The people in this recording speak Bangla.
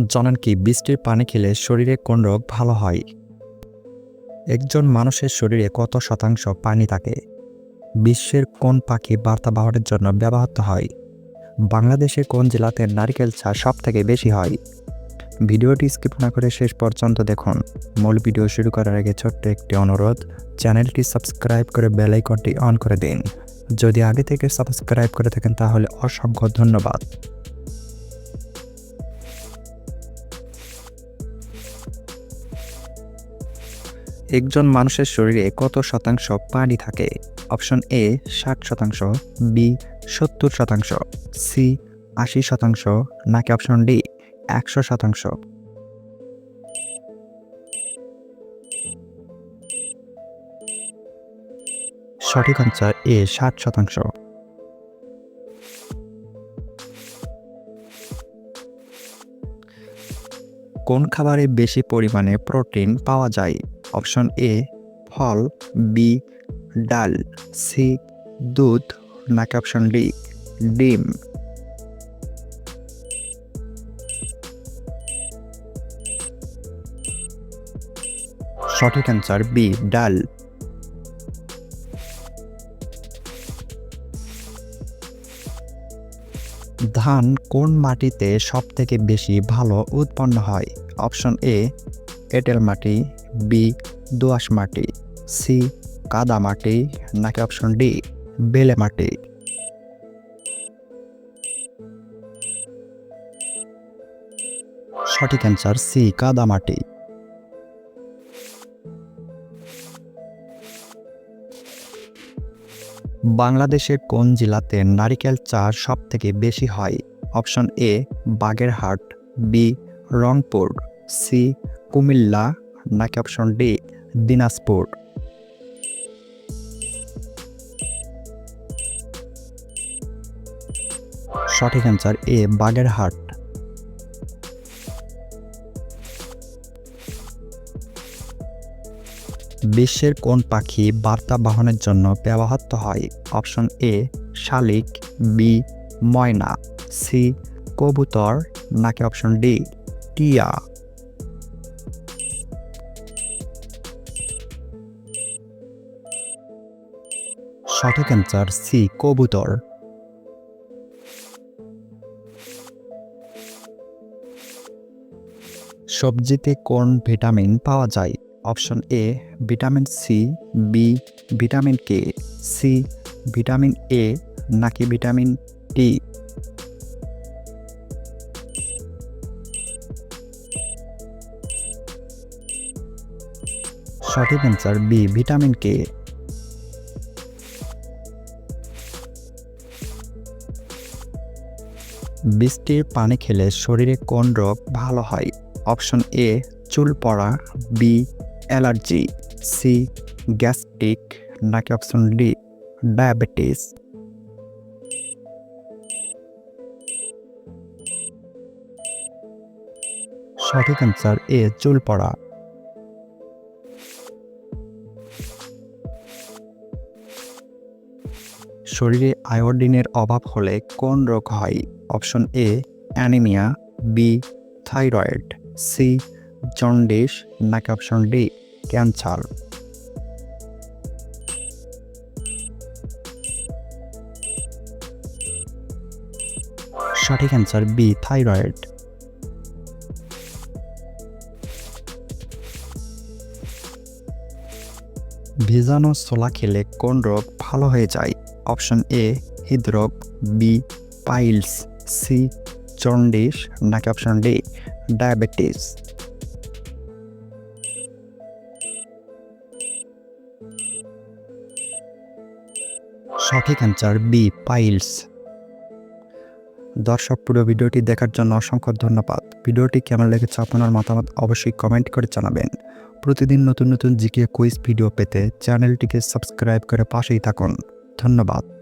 জানেন কি বৃষ্টির পানি খেলে শরীরে কোন রোগ ভালো হয়? একজন মানুষের শরীরে কত শতাংশ পানি থাকে? বিশ্বের কোন পাখি বার্তা বার্তাবাহনের জন্য ব্যবহৃত হয়? বাংলাদেশের কোন জেলাতে নারকেল চা সব থেকে বেশি হয়? ভিডিওটি স্কিপ না করে শেষ পর্যন্ত দেখুন। মূল ভিডিও শুরু করার আগে ছোট্ট একটি অনুরোধ, চ্যানেলটি সাবস্ক্রাইব করে বেল আইকনটি অন করে দিন। যদি আগে থেকে সাবস্ক্রাইব করে থাকেন তাহলে অসংখ্য ধন্যবাদ। একজন মানুষের শরীরে কত শতাংশ পানি থাকে? অপশন এ ষাট শতাংশ বি সত্তর শতাংশ সি আশি শতাংশ, নাকি অপশন ডি একশো শতাংশ? সঠিক আনসার এ ষাট শতাংশ। কোন খাবারে বেশি পরিমাণে প্রোটিন পাওয়া যায়? অপশন এ, ফল, বি, ডাল, সি, দুধ, নাকি অপশন ডি, ডিম। সঠিক অ্যান্সার বি, ডাল। ধান কোন মাটিতে সবথেকে বেশি ভালো উৎপন্ন হয়? অপশন এ এঁটেল মাটি বি দোআঁশ মাটি সি কাদা মাটি, নাকি অপশন ডি বেলে মাটি। সঠিক অ্যান্সার সি কাদা মাটি। বাংলাদেশের কোন জেলাতে নারিকেল চাষ সব থেকে বেশি হয়? Option A Bagerhat B Rangpur C Comilla, নাকি অপশন ডি দিনাজপুর? সঠিক অ্যান্সার এ বাগেরহাট। বিশ্বের কোন পাখি বার্তা বাহনের জন্য ব্যবহৃত হয়? অপশন এ শালিক বি ময়না সি কবুতর, নাকি অপশন ডি টিয়া? অ্যান্সার সি কবুতর। সবজিতে কোন ভিটামিন পাওয়া যায়? Option A, vitamin C, B, vitamin K, C, vitamin A, নাকি ভিটামিন টি। সঠিক অ্যান্সার বি, ভিটামিন কে। বৃষ্টির পানি খেলে শরীরে কোন রোগ ভালো হয়? অপশন এ চুল পড়া বি অ্যালার্জি সি গ্যাস্ট্রিক, নাকি অপশন ডি ডায়াবেটিস? সঠিক অ্যান্সার এ চুল পড়া। শরীরে আয়োডিনের অভাব হলে কোন রোগ হয়? Option A, anaemia, B, thyroid, C, jaundice, নাকি অপশন ডি, ক্যান্সার। সঠিক অ্যান্সার বি, থাইরয়েড। ভিজানো ছোলা খেলে কোন রোগ ভালো হয়ে যায়? অপশন এ, হৃদরোগ, বি, পাইলস। সি জন্ডিস নাকি অপশন ডি ডায়াবেটিস সঠিক অ্যান্সার বি পাইলস দর্শক, পুরো ভিডিওটি দেখার জন্য অসংখ্য ধন্যবাদ। ভিডিওটি কেমন লেগেছে আপনার মতামত অবশ্যই কমেন্ট করে জানাবেন। প্রতিদিন নতুন নতুন জিকে কুইজ ভিডিও পেতে চ্যানেলটিকে সাবস্ক্রাইব করে পাশেই থাকুন। ধন্যবাদ।